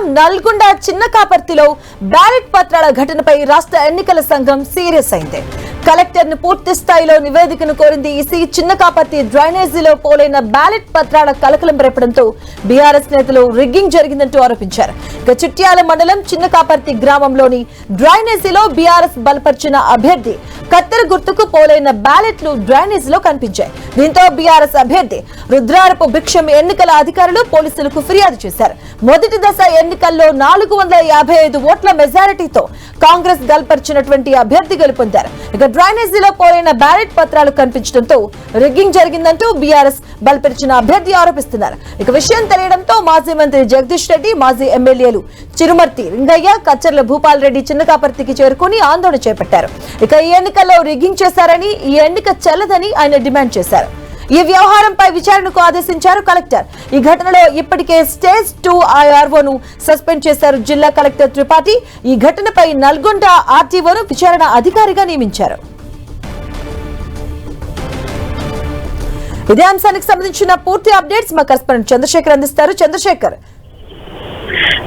News Nalgonda చిన్న కాపర్తిలో ballot పత్రాల ఘటనపై రాష్ట్ర ఎన్నికల సంఘం సీరియస్ అయింది. కలెక్టర్ను పూర్తి స్థాయిలో నివేదికను కోరింది ఈసీ. చిన్న కాపర్తి డ్రైనేజీలో పోలైన బ్యాలెట్ పత్రాల కలకలం రేపడంతో బీఆర్ఎస్ నేతలు రిగ్గింగ్ జరిగిందంటూ ఆరోపించారు. ఇక చిట్యాల మండలం చిన్న కాపర్తి గ్రామంలోని డ్రైనేజీలో బీఆర్ఎస్ బలపరిచిన అభ్యర్థి కత్తెర గుర్తుకు పోలైన బ్యాలెట్లు డ్రైనేజీలో కనిపించాయి. దీంతో బీఆర్ఎస్ అభ్యర్థి రుద్రారపు భిక్షం ఎన్నికల అధికారులు పోలీసులకు ఫిర్యాదు చేశారు. మొదటి దశ ఎన్నికల్లో నాలుగు వందల యాభై ఐదు ఓట్ల మెజారిటీతో కాంగ్రెస్ గల్పరిచినటువంటి అభ్యర్థి గెలుపొందారు. ఇక డ్రైనేజీలో పోలైన బ్యాలెట్ పత్రాలు కనిపించడంతో రిగ్గింగ్ జరిగిందంటూ బీఆర్ఎస్ బలపరిచిన అభ్యర్థి ఆరోపిస్తున్నారు. ఇక విషయం తెలియడంతో మాజీ మంత్రి జగదీష్ రెడ్డి మాజీ ఎమ్మెల్యేలు చిరుమర్తి రింగయ్య కచ్చర్ల భూపాల్ రెడ్డి చిన్నకాపర్తికి చేరుకుని ఆందోళన చేపట్టారు. ఇక ఈ ఎన్నికల్లో రిగ్గింగ్ చేశారని ఈ ఎన్నిక చెల్లదని ఆయన డిమాండ్ చేశారు. ఈ వ్యవహారంపై విచారణకు ఆదేశించారు కలెక్టర్. ఈ ఘటనలో ఇప్పటికే స్టేజ్ టూ ఐఆర్ఓను సస్పెండ్ చేశారు జిల్లా కలెక్టర్ త్రిపాఠి. ఈ ఘటనపై నల్గొండ ఆర్టీఓను విచారణ అధికారిగా నియమించారు. ఇదే అంశానికి సంబంధించిన పూర్తి అప్డేట్స్ మా కరెస్పాండెంట్ చంద్రశేఖర్ అందిస్తారు. చంద్రశేఖర్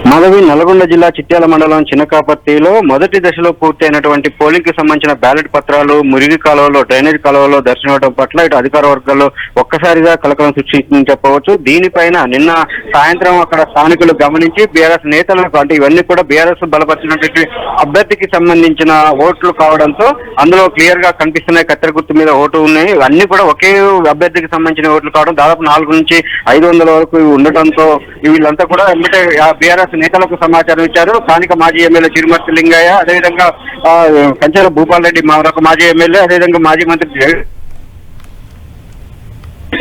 మాధవి నల్గొండ జిల్లా చిట్యాల మండలం చిన్నకాపర్తిలో మొదటి దశలో పూర్తయినటువంటి పోలింగ్కి సంబంధించిన బ్యాలెట్ పత్రాలు మురిగి కాలువలో డ్రైనేజ్ కాలువలో దర్శనవడం పట్ల ఇటు అధికార వర్గాల్లో ఒక్కసారిగా కలకలం సృష్టించిందని చెప్పవచ్చు. దీనిపైన నిన్న సాయంత్రం అక్కడ స్థానికులు గమనించి బీఆర్ఎస్ నేతలకు అంటే ఇవన్నీ కూడా బీఆర్ఎస్ బలపరిచినటువంటి అభ్యర్థికి సంబంధించిన ఓట్లు కావడంతో అందులో క్లియర్గా కనిపిస్తున్నాయి. కత్తెర గుర్తు మీద ఓటు ఉన్నాయి. అన్ని కూడా ఒకే అభ్యర్థికి సంబంధించిన ఓట్లు కావడం దాదాపు నాలుగు నుంచి ఐదు వందల వరకు ఉండటంతో వీళ్ళంతా కూడా వెంబటే బీఆర్ఎస్ నేతలకు సమాచారం ఇచ్చారు. స్థానిక మాజీ ఎమ్మెల్యే చిరుమర్తి లింగయ్య అదేవిధంగా ఆ, భూపాల్ రెడ్డి మరొక మాజీ ఎమ్మెల్యే అదేవిధంగా మాజీ మంత్రి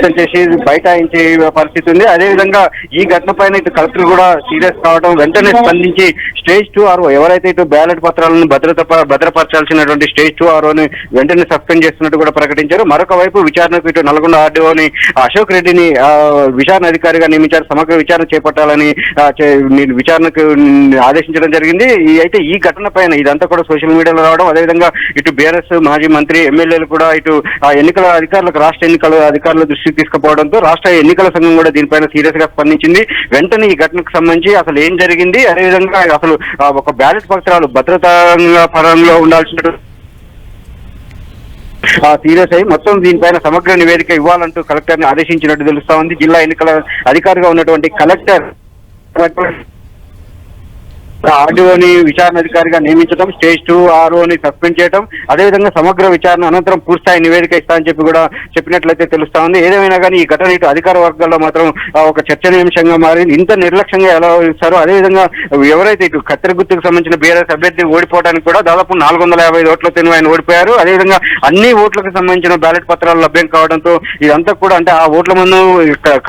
వ్యక్తం చేసి బైఠాయించే పరిస్థితి ఉంది. అదేవిధంగా ఈ ఘటన పైన ఇటు కలెక్టర్ కూడా సీరియస్ కావడం వెంటనే స్పందించి స్టేజ్ టూ ఆర్ఓ ఎవరైతే ఇటు బ్యాలెట్ పత్రాలను భద్రత భద్రపరచాల్సినటువంటి స్టేజ్ టూ ఆర్ఓని వెంటనే సస్పెండ్ చేస్తున్నట్టు కూడా ప్రకటించారు. మరొక వైపు విచారణకు ఇటు నల్గొండ ఆర్డీఓని అశోక్ రెడ్డిని విచారణ అధికారిగా నియమించారు. సమగ్ర విచారణ చేపట్టాలని విచారణకు ఆదేశించడం జరిగింది. ఈ అయితే ఈ ఘటన పైన ఇదంతా కూడా సోషల్ మీడియాలో రావడం అదేవిధంగా ఇటు బీఆర్ఎస్ మాజీ మంత్రి ఎమ్మెల్యేలు కూడా ఇటు ఆ ఎన్నికల అధికారులకు రాష్ట్ర ఎన్నికల అధికారుల దృష్టికి తీసుకుపోవడంతో రాష్ట్ర ఎన్నికల సంఘం కూడా దీనిపైన సీరియస్గా స్పందించింది. వెంటనే ఈ ఘటనకు సంబంధించి అసలు ఏం జరిగింది? అదేవిధంగా అసలు ఆ, ఒక బ్యాలెట్ పత్రాలు భద్రతా పరంలో ఉండాల్సిన సీరియస్ అయి మొత్తం దీనిపైన సమగ్ర నివేదిక ఇవ్వాలంటూ కలెక్టర్ని ఆదేశించినట్టు తెలుస్తా ఉంది. జిల్లా ఎన్నికల అధికారిగా ఉన్నటువంటి కలెక్టర్ ఆర్డీఓని విచారణ అధికారిగా నియమించడం స్టేజ్ టూ ఆర్ఓని సస్పెండ్ చేయడం అదేవిధంగా సమగ్ర విచారణ అనంతరం పూర్తిస్థాయి నివేదిక ఇస్తా అని చెప్పి కూడా చెప్పినట్లయితే తెలుస్తా ఉంది. ఏదేమైనా కానీ ఈ ఘటన ఇటు అధికార వర్గాల్లో మాత్రం ఒక చర్చనీయాంశంగా మారింది. ఇంత నిర్లక్ష్యంగా ఎలా ఇస్తారో అదేవిధంగా ఎవరైతే ఇటు కత్తెర గుర్తుకు సంబంధించిన బీఆర్ఎస్ అభ్యర్థి ఓడిపోవడానికి కూడా దాదాపు నాలుగు వందల యాభై ఐదు ఓట్లతో ఆయన ఓడిపోయారు. అదేవిధంగా అన్ని ఓట్లకు సంబంధించిన బ్యాలెట్ పత్రాలు లభ్యం కావడంతో ఇదంతా కూడా అంటే ఆ ఓట్ల ముందు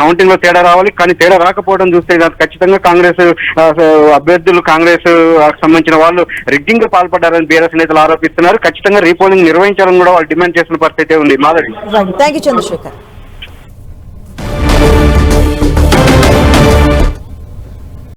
కౌంటింగ్లో తేడా రావాలి. కానీ తేడా రాకపోవడం చూస్తే ఖచ్చితంగా కాంగ్రెస్ అభ్యర్థులు కాంగ్రెస్ కాంగ్రెస్ సంబంధించిన వాళ్ళు రిగ్గింగ్ పాల్పడ్డారని బీఆర్ఎస్ నేతలు ఆరోపిస్తున్నారు. ఖచ్చితంగా రీపోలింగ్ నిర్వహించాలని కూడా వాళ్ళు డిమాండ్ చేసిన పరిస్థితి ఉంది. మాధవి. Thank you Chandrasekhar